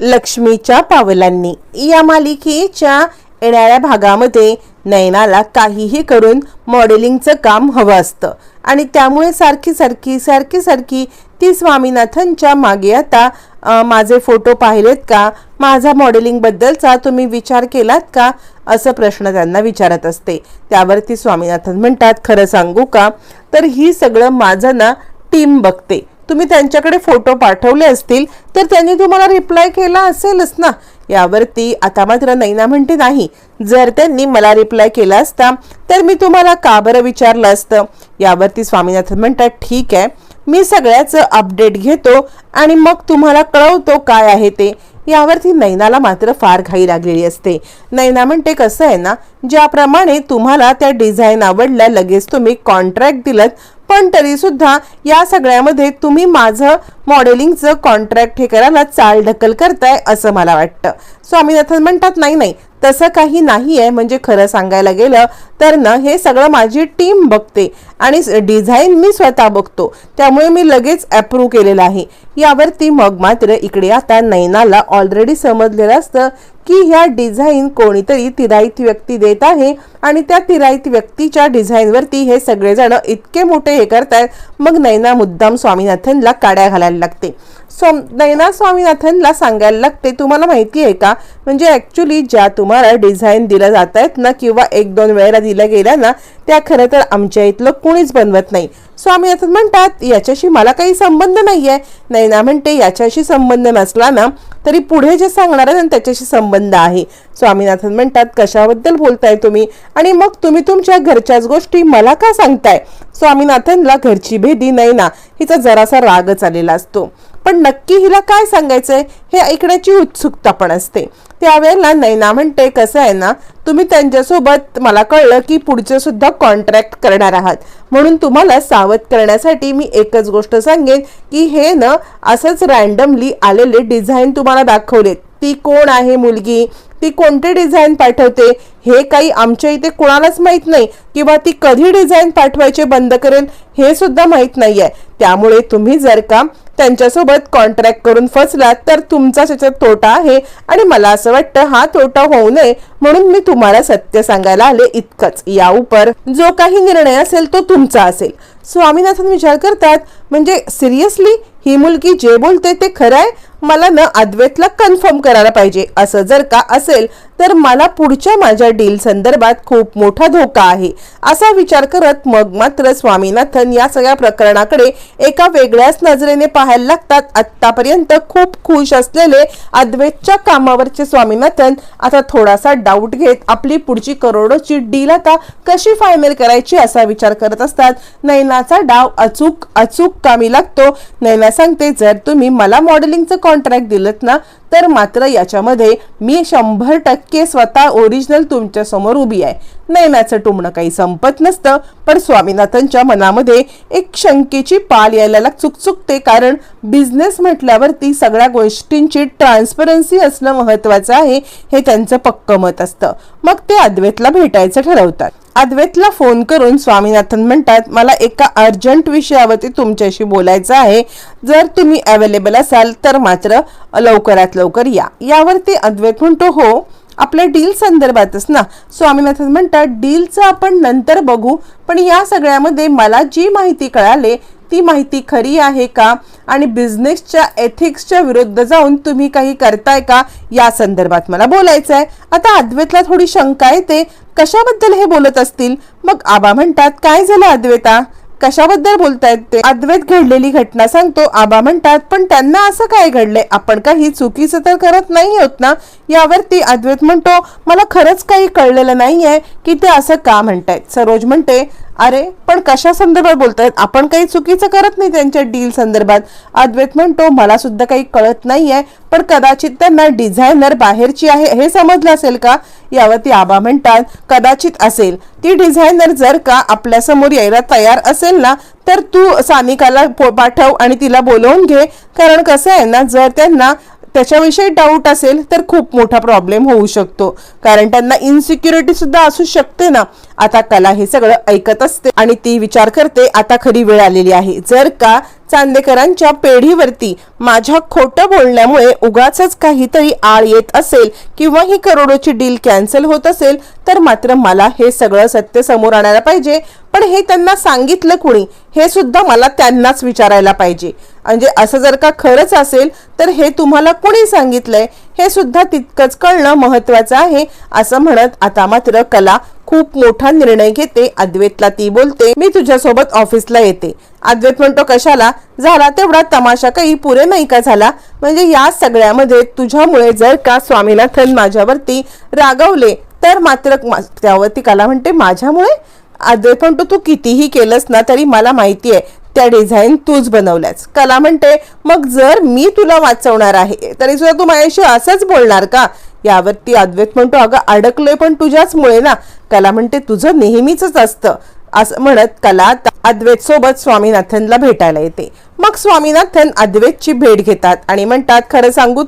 लक्ष्मीच्या पावलांनी. या मालिकेच्या येणाऱ्या भागामध्ये नयनाला काहीही करून मॉडेलिंगचं काम हवं असतं. आणि त्यामुळे सारखी सारखी सारखी सारखी ती स्वामीनाथनच्या मागे आता माझे फोटो पाहिलेत का? माझा मॉडेलिंगबद्दलचा तुम्ही विचार केलात का? असं प्रश्न त्यांना विचारत असते. त्यावरती स्वामीनाथन म्हणतात खरं सांगू का? तर ही सगळं माझं ना टीम बघते. तुम्ही त्यांच्याकडे फोटो पाठवले असतील तर त्यांनी तुम्हाला रिप्लाय केला असेलच ना. यावरती आता मात्र नैना म्हणते नाही. जर त्यांनी मला रिप्लाय केला असता तर मी तुम्हाला का बरं विचारलं असतं? यावरती स्वामीनाथन म्हणतात ठीक आहे मी सगळ्याचं अपडेट घेतो आणि मग तुम्हाला कळवतो काय आहे ते. यावरती नैनाला मात्र फार घाई लागलेली असते. नैना म्हणते कसं आहे ना ज्याप्रमाणे तुम्हाला त्या डिझाईन आवडल्या लगेच तुम्ही कॉन्ट्रॅक्ट दिलं पण तरीसुद्धा या सगळ्यामध्ये तुम्ही माझं मॉडेलिंगचं कॉन्ट्रॅक्ट हे करायला चालढकल करताय असं मला वाटतं. स्वामीनाथन म्हणतात नाही नाही तसं काही नाही आहे म्हणजे खरं सांगायला गेलं तर ना हे सगळं माझी टीम बघते आणि डिझाईन मी स्वतः बघतो. त्यामुळे मी लगेच अप्रूव्ह केलेलं आहे. यावरती मग मात्र इकडे आता नैनाला ऑलरेडी समजलेलं असतं की ह्या डिझाईन कोणीतरी तिराईत व्यक्ती देत आहे आणि त्या तिराईत व्यक्तीच्या डिझाईनवरती हे सगळेजण इतके मोठे हे करतायत. मग नैना मुद्दाम स्वामीनाथनला काड्या घालायला लागते. सो नैना स्वामीनाथनला सांगायला लागते तुम्हाला माहिती आहे का? म्हणजे ॲक्च्युली ज्या तुम्हाला डिझाईन दिल्या जात आहेत ना किंवा एक दोन वेळेला दिल्या गेल्या ना त्या खरं तर आमच्या इथलं कोणीच बनवत नाही. स्वामीनाथन म्हणतात याच्याशी मला काही संबंध नाही आहे नैना म्हणते याच्याशी संबंध नसला ना तरी पुढे जे सांगणार आहे त्याच्याशी संबंध आहे. स्वामीनाथन म्हणतात कशाबद्दल बोलताय तुम्ही? आणि मग तुम्ही तुमच्या घरच्याच गोष्टी मला का सांगताय? स्वामीनाथनला घरची भेदी नैना हिचा जरासा रागच आलेला असतो. पण नक्की हिला काय सांगायचंय हे ऐकण्याची उत्सुकता पण असते. त्यावेळेला नैना म्हणते कसं आहे ना तुम्ही त्यांच्यासोबत मला कळलं की पुढचे सुद्धा कॉन्ट्रॅक्ट करणार आहात. म्हणून तुम्हाला सावध करण्यासाठी मी एकच गोष्ट सांगेन की हे न असंच रॅन्डमली आलेले डिझाईन तुम्हाला दाखवलेत. ती कोण आहे मुलगी? ती कोणते डिझाईन पाठवते? हे काही आमच्या इथे कुणालाच माहीत नाही किंवा ती कधी डिझाईन पाठवायचे बंद करेल हे सुद्धा माहीत नाही आहे त्यामुळे तुम्ही जर का त्यांच्यासोबत कॉन्ट्रॅक्ट करून फसलात तर तुमचा त्याच्यात तोटा आहे आणि मला असं वाटतं हा तोटा होऊ नये म्हणून मी तुम्हाला सत्य सांगायला आले इतकंच. या उपर जो काही निर्णय असेल तो तुमचा असेल. स्वामीनाथन विचार करतात म्हणजे सिरियसली ही मुलगी जे बोलते ते खरं आहे मला न अद्वैतला कन्फर्म करायला पाहिजे. असं जर का असेल तर मला पुढच्या माझ्या डील संदर्भात खूप मोठा धोका आहे असा विचार करत मग मात्र स्वामीनाथन या सगळ्या प्रकरणाकडे एका वेगळ्याच नजरेने पाहायला लागतात. आतापर्यंत खूप खुश असलेले अद्वैतच्या कामावरचे स्वामीनाथन आता थोडासा डाऊट घेत आपली पुढची करोडोची डील आता कशी फायनल करायची असा विचार करत असतात. नैनाचा डाव अचूक अचूक कामी लागतो. नैना सांगते जर तुम्ही मला मॉडेलिंगचं कॉन्ट्रॅक्ट दिलं ना तर मात्र याच्यामध्ये मी शंभर टक्के स्वतः ओरिजिनल तुमच्यासमोर उभी आहे. नैनाचं टुमणं काही संपत नसतं पण स्वामीनाथनच्या मनामध्ये एक शंकेची पाल यायला चुकचुकते कारण बिझनेस म्हटल्यावरती सगळ्या गोष्टींची ट्रान्सपरन्सी असणं महत्त्वाचं आहे हे त्यांचं पक्क मत असतं. मग ते अद्वैतला भेटायचं ठरवतात. अद्वैतला फोन करून स्वामीनाथन म्हणतात मला एका अर्जंट विषयावरती तुमच्याशी बोलायचं आहे. जर तुम्ही अवेलेबल असाल तर मात्र लवकरात लवकर या. यावरती अद्वैत म्हणतो हो आपल्या डील संदर्भातच ना. स्वामीनाथन म्हणतात डीलचं आपण नंतर बघू पण या सगळ्यामध्ये मला जी माहिती कळाले ती माहिती खरी आहे का? आणि बिझनेसच्या एथिक्सच्या विरुद्ध जाऊन तुम्ही काही करताय का? या संदर्भात मला बोलायचं आहे आता अद्वैतला थोडी शंका येते. कशाबद्दल हे बोलत असतील? मग आबा म्हणतात काय झालं अद्वैता? कशाबद्दल बोलतायत ते? अद्वैत घडलेली घटना सांगतो. आबा म्हणतात पण त्यांना असं काय घडलंय? आपण काही चुकीचं तर करत नाही होत ना? यावरती अद्वैत म्हणतो मला खरंच काही कळलेलं नाहीये की ते असं का म्हणतायत? सरोज म्हणते अरे पण कशा संदर्भात बोलतायत आपण काही चुकीचं करत नाही त्यांच्या डील संदर्भात. अद्वैत म्हणतो मला सुद्धा काही कळत नाहीये पण कदाचित त्यांना डिझायनर बाहेरची आहे. हे समजलं असेल का? यावरती आबा म्हणतात कदाचित असेल. ती डिझायनर जर का आपल्यासमोर यायला तयार असेल ना तर तू सानिकाला पाठव आणि तिला बोलवून घे. कारण कसं आहे ना जर त्यांना त्याच्याविषयी डाऊट असेल तर खूप मोठा प्रॉब्लेम होऊ शकतो. कारण त्यांना इन्सिक्युरिटी सुद्धा असू शकते ना. आता कला हे सगळं ऐकत असते आणि ती विचार करते आता खरी वेळ आलेली आहे. जर का चांदेकरांच्या पेढीवरती माझ्या खोटं बोलण्यामुळे उगाच काहीतरी आळ येत असेल किंवा ही करोडोची डील कॅन्सल होत असेल तर मात्र मला हे सगळं सत्य समोर आणायला पाहिजे. पण हे त्यांना सांगितलं कुणी हे सुद्धा मला त्यांनाच विचारायला पाहिजे. म्हणजे असं जर का खरंच असेल तर हे तुम्हाला कुणी सांगितलंय हे सुद्धा तितकंच कळणं महत्वाचं आहे असं म्हणत आता मात्र कला खूप मोठा निर्णय घेते. अद्वैतला ती बोलते मी तुझ्यासोबत ऑफिसला येते. अद्वैत म्हणतो कशाला? झाला तेवढा तमाशा काही पुरे नाही का झाला? म्हणजे या सगळ्यामध्ये तुझ्यामुळे जर का स्वामीनाथन माझ्यावरती रागवले तर मात्र त्यावरती कला म्हणते माझ्यामुळे? पण म्हणतो तू कितीही केलंस ना तरी मला माहिती आहे त्या डिझाईन तूच बनवल्यास. कला म्हणते मग जर मी तुला वाचवणार आहे तरी सुद्धा तू माझ्याशी असंच बोलणार का? यावरती अद्वैत म्हणतो अगं अडकलोय पण तुझ्याचमुळे ना. कला म्हणते तुझं नेहमीच असतं. असं म्हणत कला अद्वैत सोबत स्वामीनाथनला भेटायला येते. मग स्वामीनाथन अद्वैतची भेट घेतात आणि म्हणतात खरं सांगू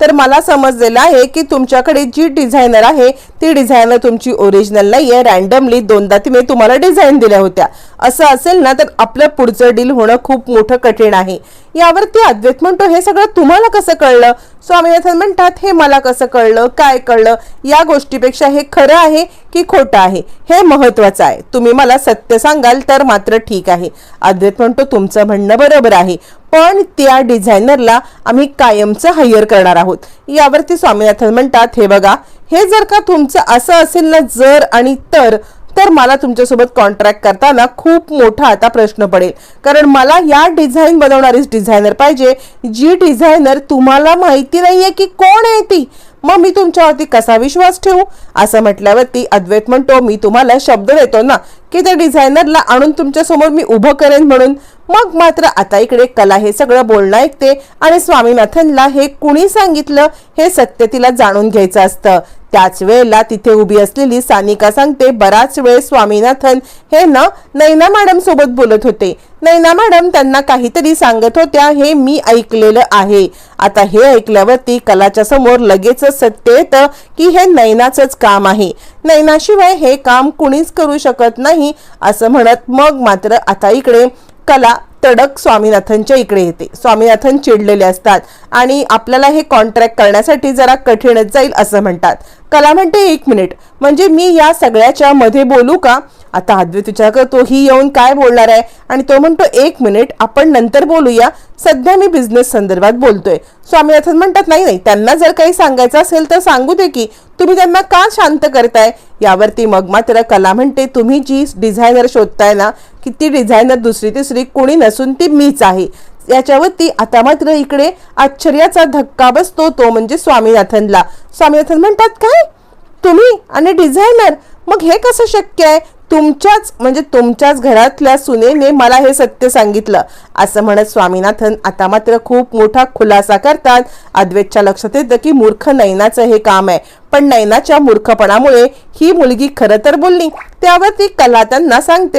तर मला समजलेलं आहे की तुमच्याकडे जी डिझायनर आहे ती डिझायनर तुमची ओरिजिनल आहे रॅन्डमली दोनदा तिने तुम्हाला डिझाईन दिल्या होत्या. असं असेल ना तर आपलं पुढचं डील होणं खूप मोठं कठीण आहे. यावरती अद्वैत म्हणतो हे सगळं तुम्हाला कसं कळलं? स्वामीनाथन म्हणतात हे मला कसं कळलं? काय कळलं? या गोष्टीपेक्षा हे खरं आहे की खोटं आहे? हे महत्वाचं आहे. तुम्ही मला सत्य सांगाल तर मात्र ठीक आहे. अद्वैत म्हणतो तुमचं म्हणणं बरोबर आहे. पण त्या डिझायनरला आम्ही कायमचं हायर करणार आहोत. यावरती स्वामीनाथन म्हणतात हे बघा हे जर का तुमचं असं असेल ना जर आणि तर तर मला तुमच्यासोबत कॉन्ट्रॅक्ट करताना खूप मोठा आता प्रश्न पडेल. कारण मला या डिझाईन बनवणारीच डिझायनर पाहिजे जी डिझायनर तुम्हाला माहिती नाही आहे की कोण आहे ती. मग मी तुमच्यावरती कसा विश्वास ठेवू? असं म्हटल्यावरती अद्वैत म्हणतो मी तुम्हाला शब्द देतो ना की त्या डिझायनरला आणून तुमच्यासमोर मी उभं करेन म्हणून. मग मात्र आता इकडे कला हे सगळं बोलणं ऐकते आणि स्वामीनाथनला हे कुणी सांगितलं हे सत्य तिला जाणून घ्यायचं असतं. त्याच वेळेला तिथे उभी असलेली सानिका सांगते बराच वेळ स्वामीनाथन हे ना नैना मॅडम सोबत बोलत होते. नैना मॅडम त्यांना काहीतरी सांगत होत्या हे मी ऐकलेलं आहे. आता हे ऐकल्यावरती कलाच्या समोर लगेचच सत्य येतं की हे नैनाचंच काम आहे. नैनाशिवाय हे काम कुणीच करू शकत नाही असं म्हणत मग मात्र आता इकडे कला तडक स्वामीनाथनच्या इकडे येते. स्वामीनाथन चिडलेले असतात आणि आपल्याला हे कॉन्ट्रॅक्ट करण्यासाठी जरा कठीणच जाईल असं म्हणतात. कला म्हणते एक मिनिट. म्हणजे मी या सगळ्याच्या मध्ये बोलू का? आता अद्वैत विचार करतो ही येऊन काय बोलणार आहे? आणि तो म्हणतो एक मिनिट आपण नंतर बोलूया. सध्या मी बिझनेस संदर्भात बोलतोय. स्वामीनाथन म्हणतात नाही नाही त्यांना जर काही सांगायचं असेल तर सांगू दे की तुम्ही त्यांना का शांत करताय? यावरती मग मात्र कला म्हणते तुम्ही जी डिझायनर शोधताय ना की ती डिझायनर दुसरी तिसरी कोणी नसून ती मीच आहे. याच्यावरती आता मात्र इकडे आश्चर्याचा धक्का बसतो तो म्हणजे स्वामीनाथनला. स्वामीनाथन म्हणतात काय? तुम्ही आणि डिझायनर मग हे कसं शक्य आहे? तुमच्याच म्हणजे तुमच्याच घरातल्या सुनेने मला हे सत्य सांगितलं. असं म्हणत स्वामीनाथन आता मात्र खूप मोठा खुलासा करतात. अद्वैतच्या लक्षात येतं की मूर्ख नैनाचं हे काम आहे. पण नैनाच्या मूर्खपणामुळे ही मुलगी खरं तर बोलली. त्यावर ती कला त्यांना सांगते.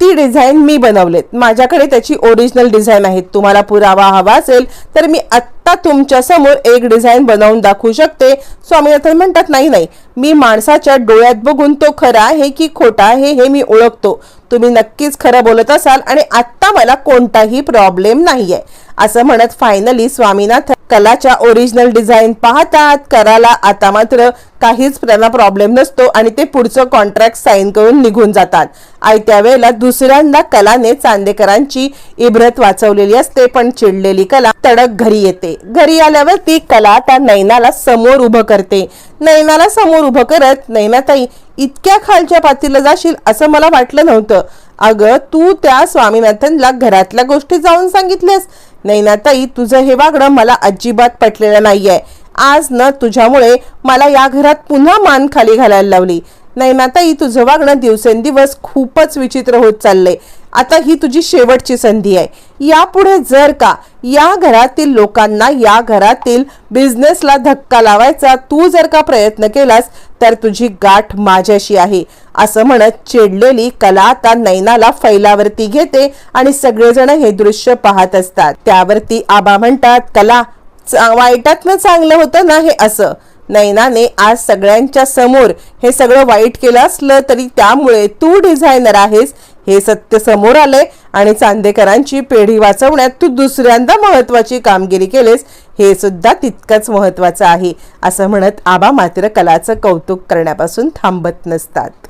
ती डिझाईन मी बनवलेत. माझ्याकडे त्याची ओरिजिनल डिझाईन आहे. तुम्हाला पुरावा हवा असेल तर मी आत्ता तुमच्यासमोर एक डिझाईन बनवून दाखवू शकते. स्वामीनाथन म्हणतात नाही नाही. मी माणसाच्या डोळ्यात बघून तो खरा आहे की खोटा आहे हे मी ओळखतो. तुम्ही नक्कीच खरं बोलत असाल आणि आत्ता मला कोणताही प्रॉब्लेम नाही आहे असं म्हणत फायनली स्वामीनाथन कलाच्या ओरिजिनल डिझाईन पाहतात. कराला आता मात्र काहीच त्यांना प्रॉब्लेम नसतो आणि ते पुढचं कॉन्ट्रॅक्ट साईन करून निघून जातात. आयत्या वेळेला दुसऱ्यांदा कलाने चांदेकरांची इब्रत वाचवलेली असते पण चिडलेली कला तडक घरी येते. घरी आल्यावर ती कला त्या नैनाला समोर उभं करते. नैनाला समोर उभं करत नैनाताई इतक्या खालच्या पातीला जाशील असं मला वाटलं नव्हतं. अगं तू त्या स्वामीनाथनला घरातल्या गोष्टी जाऊन सांगितल्यास. नैनाताई तुझं हे वागणं मला अजिबात पटलेलं नाहीये. आज न तुझ्यामुळे मला या घरात पुन्हा मान खाली घालायला लावली. नैनाताई तुझं वागणं दिवसेंदिवस खूपच विचित्र होत चाललंय. आता ही तुझी शेवटची संधी आहे. यापुढे जर का या घरातील लोकांना या घरातील बिझनेसला धक्का लावायचा तू जर का प्रयत्न केलास तर तुझी गाठ माझ्याशी आहे. असं म्हणत चिडलेली कला आता नैनाला फैलावरती घेते आणि सगळेजण हे दृश्य पाहत असतात. त्यावरती आबा म्हणतात कला वाईटातनं चांगलं होतं ना हे असं? नैनाने आज सगळ्यांच्या समोर हे सगळं वाईट केलं असलं तरी त्यामुळे तू डिझायनर आहेस हे सत्य समोर आलंय आणि चांदेकरांची पेढी वाचवण्यात तू दुसऱ्यांदा महत्वाची कामगिरी केलेस हे सुद्धा तितकंच महत्वाचं आहे असं म्हणत आबा मात्र कलाचं कौतुक करण्यापासून थांबत नसतात.